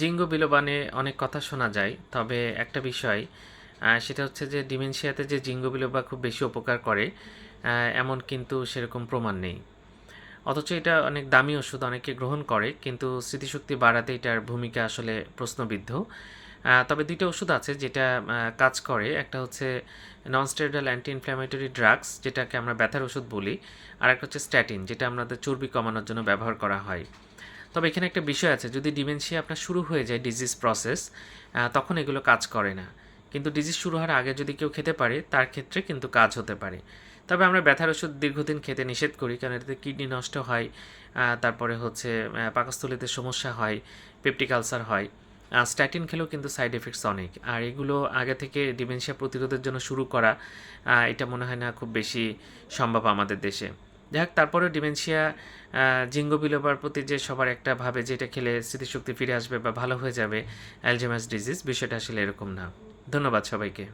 জিঙ্গো বিলোবানে অনেক কথা শোনা যায়, তবে একটা বিষয় সেটা হচ্ছে যে ডিমেনশিয়াতে যে জিঙ্গো বিলোবা খুব বেশি উপকার করে এমন কিন্তু সেরকম প্রমাণ নেই। অথচ এটা অনেক দামি ওষুধ, অনেকে গ্রহণ করে, কিন্তু স্মৃতিশক্তি বাড়াতে এটার ভূমিকা আসলে প্রশ্নবিদ্ধ। তবে দুইটা ওষুধ আছে যেটা কাজ করে, একটা হচ্ছে non steroidal anti inflammatory drugs যেটাকে আমরা ব্যথার ওষুধ বলি আর একটা হচ্ছে স্ট্যাটিন যেটা আমাদের চর্বি কমানোর জন্য ব্যবহার করা হয়। তবে এখানে একটা বিষয় আছে, যদি ডিমেনশিয়া আপনার শুরু হয়ে যায় ডিজিজ প্রসেস তখন এগুলো কাজ করে না। কিন্তু ডিজিজ শুরু হওয়ার আগে যদি কেউ খেতে পারে, তার ক্ষেত্রে কিন্তু কাজ হতে পারে। তবে আমরা ব্যথার ওষুধ দীর্ঘদিন খেতে নিষেধ করি, কারণ এতে কিডনি নষ্ট হয় তারপরে হচ্ছে পাকস্থলীতে সমস্যা হয় পেপটিক আলসার হয়। স্ট্যাটিন খেলেও কিন্তু সাইড এফেক্টস অনেক। আর এগুলো আগে থেকে ডিমেনশিয়া প্রতিরোধের জন্য শুরু করা এটা মনে হয় না খুব বেশি সম্ভব আমাদের দেশে। যাই হোক তারপরেও ডিমেনশিয়া জিঙ্গো বিলোবার প্রতি যে সবার একটা ভাবে যে এটা খেলে স্মৃতিশক্তি ফিরে আসবে বা ভালো হয়ে যাবে অ্যালজেমাস ডিজিজ, বিষয়টা আসলে এরকম না। ধন্যবাদ সবাইকে।